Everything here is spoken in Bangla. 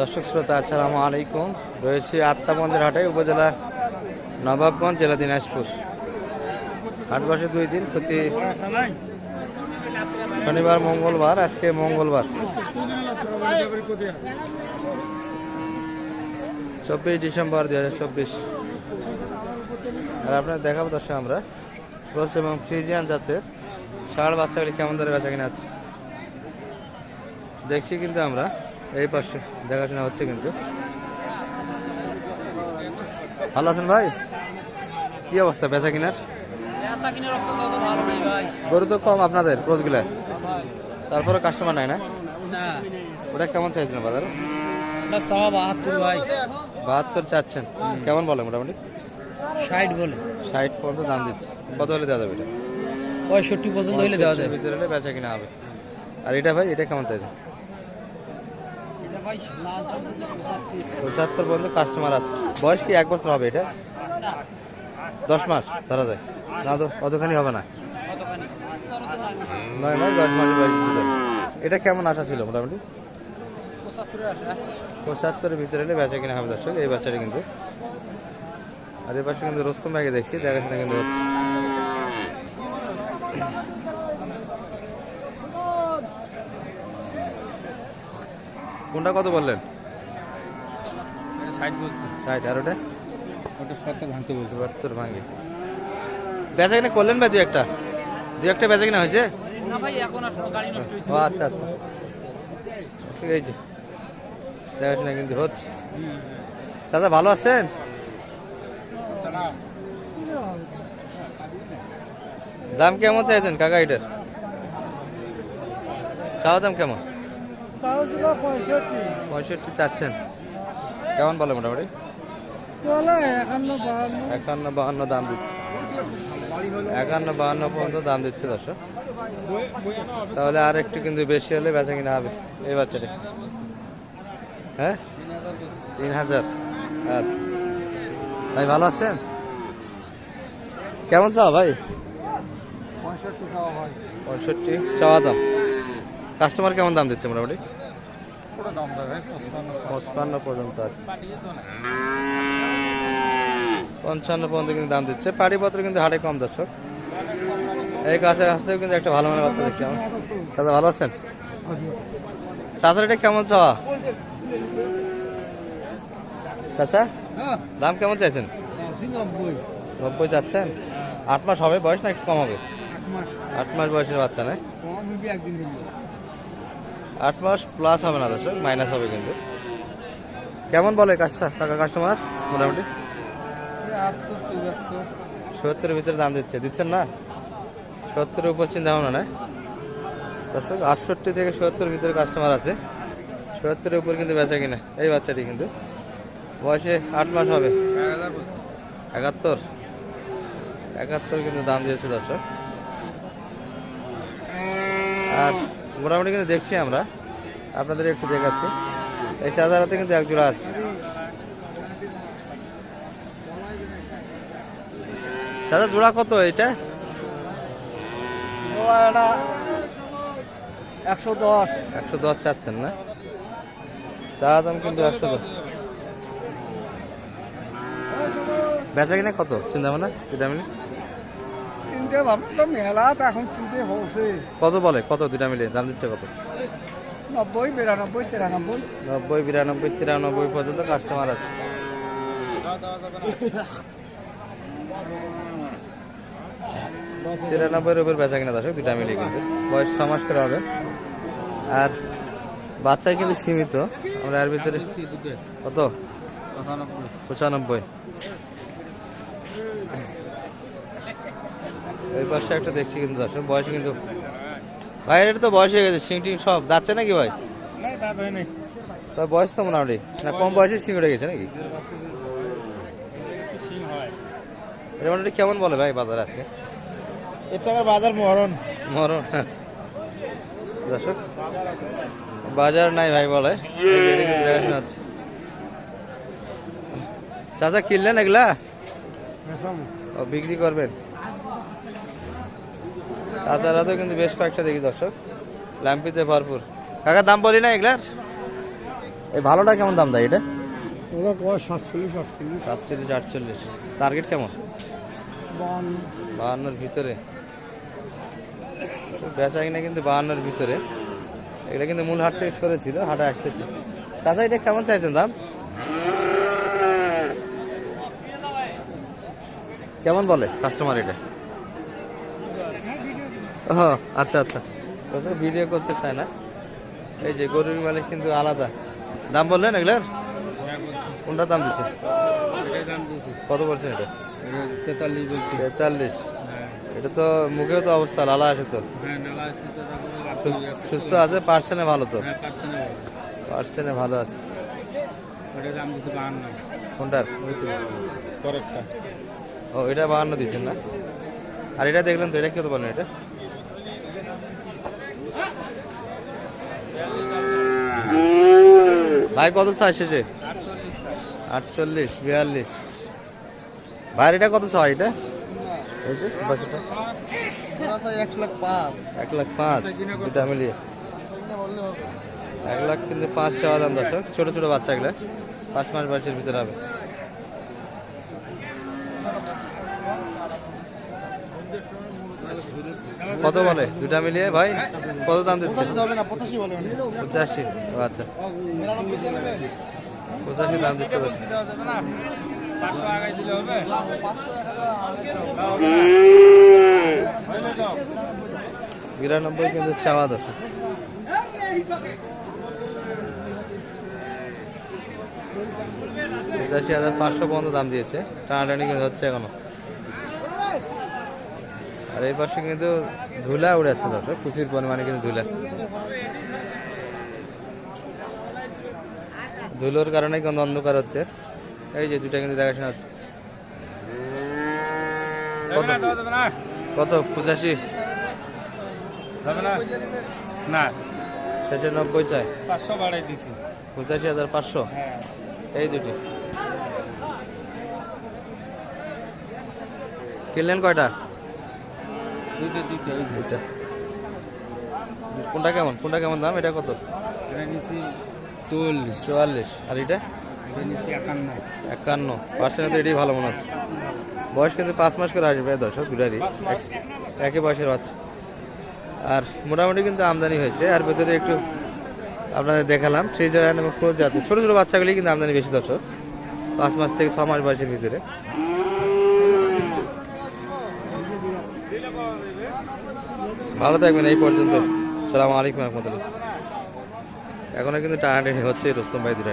দর্শক শ্রোতা, আসসালামু আলাইকুম। রয়েছে আত্মাবন্দের হাটে, উপজেলা নবাবগঞ্জ, জেলা দিনাজপুর। হাট বসে দুই দিন, প্রতি শনিবার, মঙ্গলবার, আজকে মঙ্গলবার। চব্বিশ ডিসেম্বর দুই হাজার চব্বিশ। আর আপনার দেখাবো দর্শক আমরা, রোজ এবং ফ্রিজিয়ান জাতের ষাঁড় বাচ্চাগুলি কেমন ধরে বেচা কিনা আছে দেখছি কিন্তু আমরা। এই পাশে দেখাশোনা হচ্ছে কিন্তু। ভালো আছেন ভাই? কি অবস্থা বেচা কিনার? গরু তো কম আপনাদের ক্রোজগুলা ভাই তারপরে কাস্টমার নাই না? ওটা কেমন চাইছেন বাজার? বাহাত্তর ভাই। বাহাত্তর চাচ্ছেন। কেমন বলে মোটামুটি? ষাট বলে। ষাট পর্যন্ত দাম দিচ্ছে। কত হলে দেওয়া যাবে এটা? পঁয়ষট্টি পর্যন্ত হইলে দেওয়া যাবে ভিতরে হলে বেচা কিনা হবে। আর এটা ভাই এটা কেমন চাইছেন? পঁচাত্তর পর্যন্ত কাস্টমার আছে। বয়স কি এক বছর হবে এটা? দশ মাস, ধরা যায় না তো, অতখানি হবে না। নয় মাস, দশ মাসের এটা কেমন আশা ছিল মোটামুটি? পঁচাত্তরের ভিতরে এলে বেচা কিনা হবে দর্শক, এই বাচ্চাটা কিন্তু। আর এই পাশে কিন্তু রোস্তম ভাইকে দেখছি, দেখাশোনা কিন্তু হচ্ছে। কোনটা কত বললেন? ষাট বলছে। ষাট আর ওটা? ওটা সত্তর ভাঙতে বলছে। চুয়াত্তর ভাঙে। বেচা কিনা করলেন ভাই দু একটা? দু একটা বেচা কিনা হয়েছে? ও আচ্ছা আচ্ছা। ঠিক আছে। দেখাশোনা কিন্তু হচ্ছে। দাদা ভালো আছেন? দাম কেমন চাইছেন কাকা এটার? চাওয়া দাম কেমন? পঁয়ষট্টি। চাচ্ছেন। কেমন বলে মোটামুটি? একান্ন বাহান্ন। দাম দিচ্ছে। একান্ন বাহান্ন পর্যন্ত দাম দিচ্ছে দর্শক। তাহলে আর একটু কিন্তু বেশি হলে বেচা কিনা হবে এই বাচ্চাটা। হ্যাঁ? তিন হাজার। আচ্ছা। ভাই ভালো আছেন? কেমন চাও ভাই। পঁয়ষট্টি চাওয়া দাম। কাস্টমার কেমন দাম দিচ্ছে মোটামুটি? পঞ্চান্ন পর্যন্ত আছে। পঞ্চান্ন পর্যন্ত কিন্তু দাম দিচ্ছে। পাড়িপত্র কিন্তু হাটে কম দর্শক। এই গাছের হাতেও কিন্তু একটা ভালো মানের বাচ্চা দেখছি আমার। চাচা ভালো আছেন? চাচার এটা কেমন চাওয়া? চাচা দাম কেমন চাইছেন? নব্বই যাচ্ছেন আট মাস হবে বয়স না একটু কম হবে? আট মাস। আট মাস বয়সের বাচ্চা না কম হবি একদিন হইল আট মাস প্লাস হবে না দর্শক মাইনাস হবে কিন্তু। কেমন বলে কাজটা টাকা কাস্টমার মোটামুটি? সত্তরের ভিতরে দাম দিচ্ছে, দিচ্ছেন না? সত্তরের উপর চিন্তা ভাবনা না দর্শক, আটষট্টি থেকে সত্তর ভিতরে কাস্টমার আছে। সত্তরের উপর কিন্তু বেচা কিনা, এই বাচ্চাটি কিন্তু। বয়সে আট মাস হবে। একাত্তর? একাত্তর কিন্তু দাম দিয়েছে দর্শক। আর মোটামুটি কিন্তু দেখছি আমরা। আপনাদের একটু দেখাচ্ছি। এই চার্জারাতে কিন্তু এক জোড়া আছে। চার্জার জোড়া কত এটা? একশো দশ। একশো দশ চাচ্ছেন না? চা দাম কিন্তু একশো দশ। বেচা কিনা কত? চিন্তা ভাবনা? দুটা মিলে তিনটে ভাবতো মেলা তো এখন তিনটে হচ্ছে কত বলে? কত? দুটা মিলে দাম দিচ্ছে কত? নব্বই বিরানব্বই তিরানব্বই। নব্বই বিরানব্বই তিরানব্বই পর্যন্ত কাস্টমার আছে। তিরানব্বইয়ের উপর বেচা কিনা দর্শক দুটা মিলে কিন্তু। বয়স ছ মাস করে হবে। আর বাচ্চাই কিন্তু সীমিত। আমরা এর ভিতরে কত? পঁচানব্বই। এই পাশে একটা দেখছি কিন্তু দর্শক বয়স কিন্তু ভাই এটা তো বয়স হয়ে গেছে সিং টিং সব যাচ্ছে নাকি ভাই? তার বয়স তো মোটামুটি। না কম বয়সে সিং উঠে গেছে নাকি? এটা মোটামুটি কেমন বলে ভাই বাজার আজকে? এর টাকার বাজার মরণ। মরণ। দর্শক বাজার নাই ভাই বলে। দেখাশোনা হচ্ছে। চাচা কিনলেন এগুলা? বিক্রি করবেন? চাচারা তো কিন্তু বেশ কয়েকটা দেখি দর্শক। ল্যাম্পিতে ভরপুর। কাকা দাম বলি না এগুলার? এই ভালোটা কেমন দাম দেয় এটা? ওরা কয়? সাতচল্লিশ আটচল্লিশ। সাতচল্লিশ আটচল্লিশ। টার্গেট কেমন? বাহান্নর ভিতরে। বেচা কিনা কিন্তু বাহান্নর ভিতরে। এগুলো কিন্তু মূল হাট থেকে সরেছিল হাটে আসতেছে। চাচা এটা কেমন চাইছেন দাম? কেমন বলে কাস্টমার এটা? ও আচ্ছা। আচ্ছা ভিডিও করতে চায় না। এই যে গরুর মালিক কিন্তু আলাদা। দাম বললেন এগুলার? কোনটা দাম দিচ্ছে কত বলছেন এটা? তেতাল্লিশ। এটা তো মুখেও তো অবস্থা তো। সুস্থ আছে ভালো তো। ভালো আছে। ও, এটা দিচ্ছেন না। আর এটা দেখলেন তো, এটা কত বলেন এটা? ভাই, কত চায় শেষে? আটচল্লিশ, বিয়াল্লিশ। ভাই, এটা কত চায় এটা? এই যে, বাকিটা। এক লাখ পাঁচ এক লাখ পাঁচ এক লাখ পাঁচ চাওয়া দাম ছোট বাচ্চা বাচ্চাগুলো। পাঁচ মাস বয়সের ভিতরে হবে। কত বলে? দুটা মিলিয়ে? ভাই কত দাম দিচ্ছে পঁচাশি আচ্ছা। পঁচাশি দাম দিতে পারছে বিরানব্বই কিন্তু চাওয়া দর্শক। পঁচাশি হাজার পাঁচশো পর্যন্ত দাম দিয়েছে। টানাটানি কিন্তু হচ্ছে এখনও। আর এই পাশে কিন্তু ধুলা উড়াচ্ছে দর্শক প্রচুর পরিমাণে কিন্তু ধুলা। ধুলোর কারণে কিন্তু অন্ধকার হচ্ছে। এই যে দুটা কিন্তু দেখাশোনা হচ্ছে। কত? পঁচাশি? না। শেষে নব্বই চাই। পাঁচশো বাড়াই দিছি। পঁচাশি হাজার পাঁচশো? হ্যাঁ। এই দুটি। কিনলেন কয়টা? দুইটা দুইটা দুইটা। কোনটা কেমন? কোনটা কেমন দাম? এটা কত? এটা চল্লিশ চুয়াল্লিশ। আর এটা? একান্ন। একান্ন। পার্সেন্ট তো এটাই ভালো মনে হচ্ছে। বয়স কিন্তু পাঁচ মাস করে আসবে দর্শক দুটারই একই বয়সের বাচ্চা। আর মোটামুটি কিন্তু আমদানি হয়েছে। আর ভেতরে একটু আপনাদের দেখালাম ফ্রিজার এবং ক্রোজ জাতীয় ছোটো ছোটো বাচ্চাগুলি কিন্তু আমদানি বেশি দর্শক। পাঁচ মাস থেকে ছ মাস বয়সের ভিতরে। ভালো থাকবেন এই পর্যন্ত। সালাম আলাইকুম রহমতুল্লাহ। এখনও কিন্তু টানাটানি হচ্ছে রুস্তম ভাই দুটা